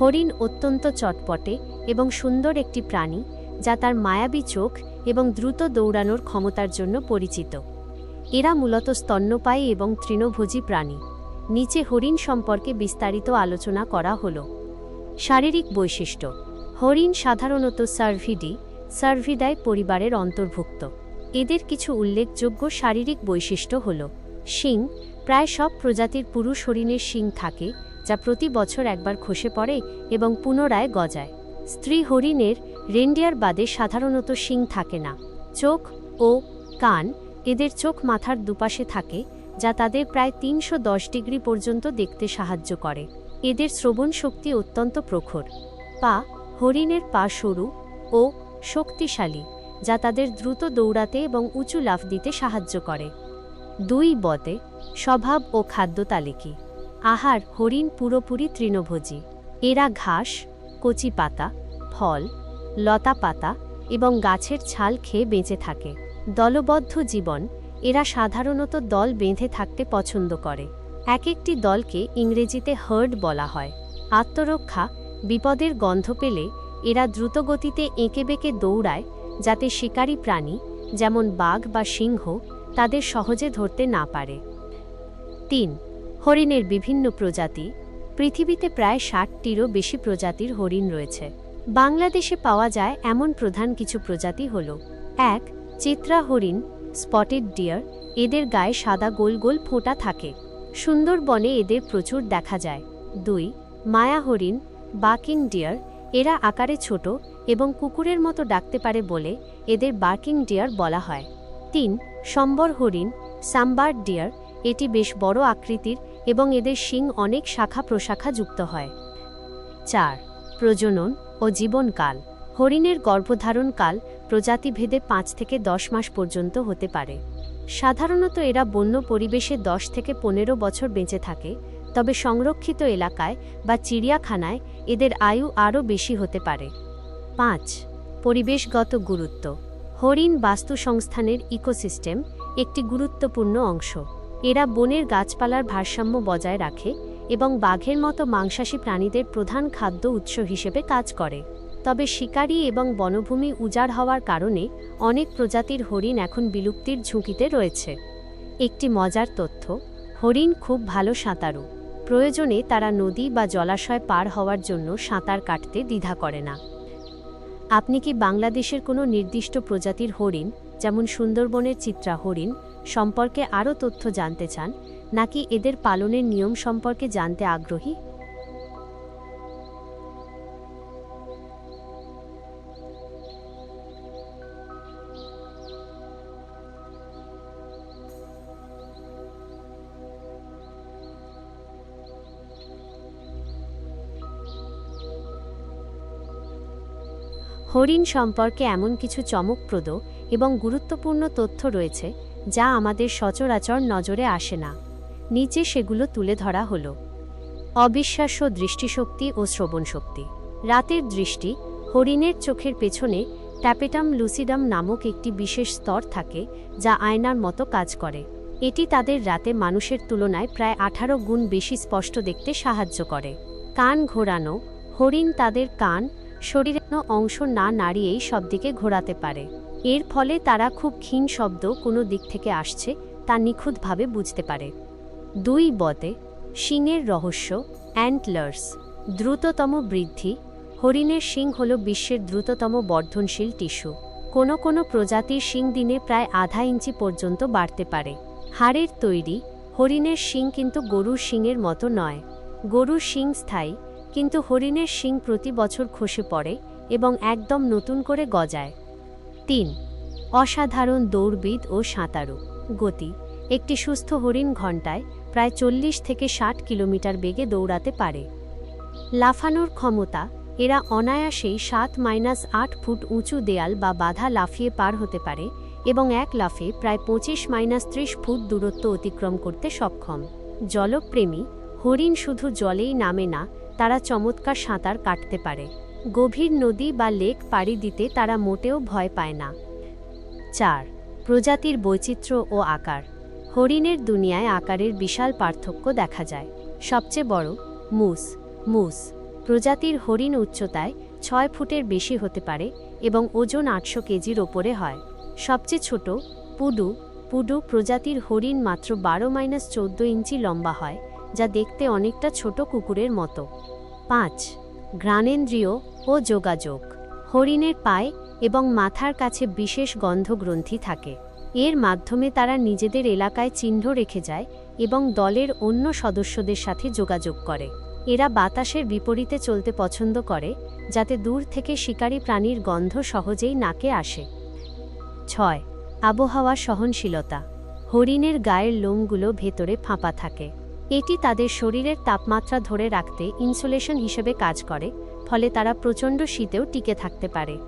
হরিণ অত্যন্ত চটপটে এবং সুন্দর একটি প্রাণী, যা তার মায়াবী চোখ এবং দ্রুত দৌড়ানোর ক্ষমতার জন্য পরিচিত। এরা মূলত স্তন্যপায়ী এবং তৃণভোজী প্রাণী। নিচে হরিণ সম্পর্কে বিস্তারিত আলোচনা করা হল। শারীরিক বৈশিষ্ট্য। হরিণ সাধারণত সার্ভিডি, সার্ভিডাই পরিবারের অন্তর্ভুক্ত। এদের কিছু উল্লেখযোগ্য শারীরিক বৈশিষ্ট্য হল, শিং, প্রায় সব প্রজাতির পুরুষ হরিণের শিং থাকে যা প্রতি বছর একবার খসে পড়ে এবং পুনরায় গজায়। স্ত্রী হরিণের রেন্ডিয়ার বাদে সাধারণত শিং থাকে না। চোখ ও কান এদের চোখ মাথার দুপাশে থাকে, যা তাদের প্রায় তিনশো দশ ডিগ্রি পর্যন্ত দেখতে সাহায্য করে। এদের শ্রবণ শক্তি অত্যন্ত প্রখর। পা হরিণের পা সরু ও শক্তিশালী, যা তাদের দ্রুত দৌড়াতে এবং উঁচু লাফ দিতে সাহায্য করে। দুই বতে স্বভাব ও খাদ্য তালিকি আহার হরিণ পুরোপুরি তৃণভোজী। এরা ঘাস, কচি পাতা, ফল, লতা পাতা এবং গাছের ছাল খেয়ে বেঁচে থাকে। দলবদ্ধ জীবন, এরা সাধারণত দল বেঁধে থাকতে পছন্দ করে। এক একটি দলকে ইংরেজিতে হার্ড বলা হয়। আত্মরক্ষা, বিপদের গন্ধ পেলে এরা দ্রুতগতিতে এঁকে বেঁকে দৌড়ায় যাতে শিকারী প্রাণী, যেমন বাঘ বা সিংহ, তাদের সহজে ধরতে না পারে। তিন হরিণের বিভিন্ন প্রজাতি, পৃথিবীতে প্রায় ষাটটিরও বেশি প্রজাতির হরিণ রয়েছে। বাংলাদেশে পাওয়া যায় এমন প্রধান কিছু প্রজাতি হল, এক, চিত্রা হরিণ, স্পটেড ডিয়ার, এদের গায়ে সাদা গোল গোল ফোঁটা থাকে, সুন্দরবনে এদের প্রচুর দেখা যায়। দুই, মায়া হরিণ বাকিং ডিয়ার, এরা আকারে ছোট এবং কুকুরের মতো ডাকতে পারে বলে এদের বার্কিং ডিয়ার বলা হয়। তিন, সম্বর হরিণ, সাম্বার ডিয়ার, এটি বেশ বড় আকৃতির এবং এদের শিং অনেক শাখা প্রশাখা যুক্ত হয়। চার, প্রজনন ও জীবনকাল। হরিণের গর্ভধারণকাল প্রজাতিভেদে পাঁচ থেকে দশ মাস পর্যন্ত হতে পারে। সাধারণত এরা বন্য পরিবেশে দশ থেকে পনেরো বছর বেঁচে থাকে, তবে সংরক্ষিত এলাকায় বা চিড়িয়াখানায় এদের আয়ু আরও বেশি হতে পারে। পাঁচ, পরিবেশগত গুরুত্ব। হরিণ বাস্তুসংস্থানের ইকোসিস্টেম একটি গুরুত্বপূর্ণ অংশ। এরা বনের গাছপালার ভারসাম্য বজায় রাখে এবং বাঘের মতো মাংসাশী প্রাণীদের প্রধান খাদ্য উৎস হিসেবে কাজ করে। তবে শিকারী এবং বনভূমি উজাড় হওয়ার কারণে অনেক প্রজাতির হরিণ এখন বিলুপ্তির ঝুঁকিতে রয়েছে। একটি মজার তথ্য, হরিণ খুব ভালো সাঁতারু। প্রয়োজনে তারা নদী বা জলাশয় পার হওয়ার জন্য সাঁতার কাটতে দ্বিধা করে না। আপনি কি বাংলাদেশের কোনো নির্দিষ্ট প্রজাতির হরিণ, যেমন সুন্দরবনের চিত্রা হরিণ, সম্পর্কে আরও তথ্য জানতে চান, নাকি এদের পালনের নিয়ম সম্পর্কে জানতে আগ্রহী? হরিণ সম্পর্কে এমন কিছু চমকপ্রদ এবং গুরুত্বপূর্ণ তথ্য রয়েছে, যা আমাদের সচরাচর নজরে আসে না। নিচে সেগুলো তুলে ধরা হল। অবিশ্বাস্য দৃষ্টিশক্তি ও শ্রবণশক্তি। রাতের দৃষ্টি, হরিণের চোখের পেছনে ট্যাপেটাম লুসিডাম নামক একটি বিশেষ স্তর থাকে, যা আয়নার মতো কাজ করে। এটি তাদের রাতে মানুষের তুলনায় প্রায় আঠারো গুণ বেশি স্পষ্ট দেখতে সাহায্য করে। কান ঘোরানো, হরিণ তাদের কান শরীরের কোনো অংশ না নাড়িয়েই সব দিকে ঘোরাতে পারে। এর ফলে তারা খুব ক্ষীণ শব্দ কোনো দিক থেকে আসছে তা নিখুঁতভাবে বুঝতে পারে। দুই বতে, শিংয়ের রহস্য, অ্যান্টলার্স, দ্রুততম বৃদ্ধি, হরিণের শিং হল বিশ্বের দ্রুততম বর্ধনশীল টিস্যু। কোনো কোনো প্রজাতির শিং দিনে প্রায় আধা ইঞ্চি পর্যন্ত বাড়তে পারে। হাড়ের তৈরি, হরিণের শিং কিন্তু গরুর শিংয়ের মতো নয়। গরুর শিং স্থায়ী কিন্তু হরিণের শিং প্রতি বছর খসে পড়ে এবং একদম নতুন করে গজায়। তিন, অসাধারণ দৌড়বিদ ও সাঁতারু। গতি, একটি সুস্থ হরিণ ঘণ্টায় প্রায় চল্লিশ থেকে ষাট কিলোমিটার বেগে দৌড়াতে পারে। লাফানোর ক্ষমতা, এরা অনায়াসেই সাত মাইনাস আট ফুট উঁচু দেয়াল বা বাধা লাফিয়ে পার হতে পারে এবং এক লাফে প্রায় পঁচিশ মাইনাস ত্রিশ ফুট দূরত্ব অতিক্রম করতে সক্ষম। জলপ্রেমী, হরিণ শুধু জলেই নামে না তারা চমৎকার সাঁতার কাটতে পারে। গভীর নদী বা লেক পাড়ি দিতে তারা মোটেও ভয় পায় না। চার, প্রজাতির বৈচিত্র্য ও আকার। হরিণের দুনিয়ায় আকারের বিশাল পার্থক্য দেখা যায়। সবচেয়ে বড়, মুস। মুস, প্রজাতির হরিণ উচ্চতায় ছয় ফুটের বেশি হতে পারে এবং ওজন আটশো কেজির ওপরে হয়। সবচেয়ে ছোট, পুডু। পুডু প্রজাতির হরিণ মাত্র বারো মাইনাস চোদ্দ ইঞ্চি লম্বা হয় যা দেখতে অনেকটা ছোট কুকুরের মতো। পাঁচ, ঘ্রাণেন্দ্রিয় ও যোগাযোগ। হরিণের পায়ে এবং মাথার কাছে বিশেষ গন্ধগ্রন্থি থাকে। এর মাধ্যমে তারা নিজেদের এলাকায় চিহ্ন রেখে যায় এবং দলের অন্য সদস্যদের সাথে যোগাযোগ করে। এরা বাতাসের বিপরীতে চলতে পছন্দ করে, যাতে দূর থেকে শিকারী প্রাণীর গন্ধ সহজেই নাকে আসে। ছয়, আবহাওয়া সহনশীলতা। হরিণের গায়ের লোমগুলো ভেতরে ফাঁপা থাকে। এটি তাদের শরীরের তাপমাত্রা ধরে রাখতে ইনসুলেশন হিসেবে কাজ করে, ফলে তারা প্রচণ্ড শীতেও টিকে থাকতে পারে।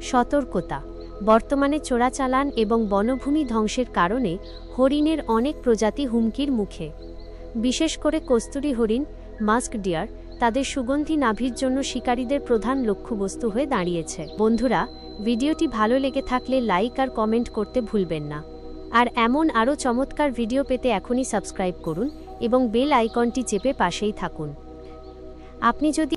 সতর্কতা। বর্তমানে চোরাচালান এবং বনভূমি ধ্বংসের কারণে হরিণের অনেক প্রজাতি হুমকির মুখে। বিশেষ করে কস্তুরী হরিণ, মাস্ক ডিয়ার তাদের সুগন্ধি নাভির জন্য শিকারীদের প্রধান লক্ষ্যবস্তু হয়ে দাঁড়িয়েছে। বন্ধুরা, ভিডিওটি ভালো লেগে থাকলে লাইক আর কমেন্ট করতে ভুলবেন না। আর এমন আরও চমৎকার ভিডিও পেতে এখনই সাবস্ক্রাইব করুন। এবং বেল আইকনটি চেপে পাশেই থাকুন। আপনি যদি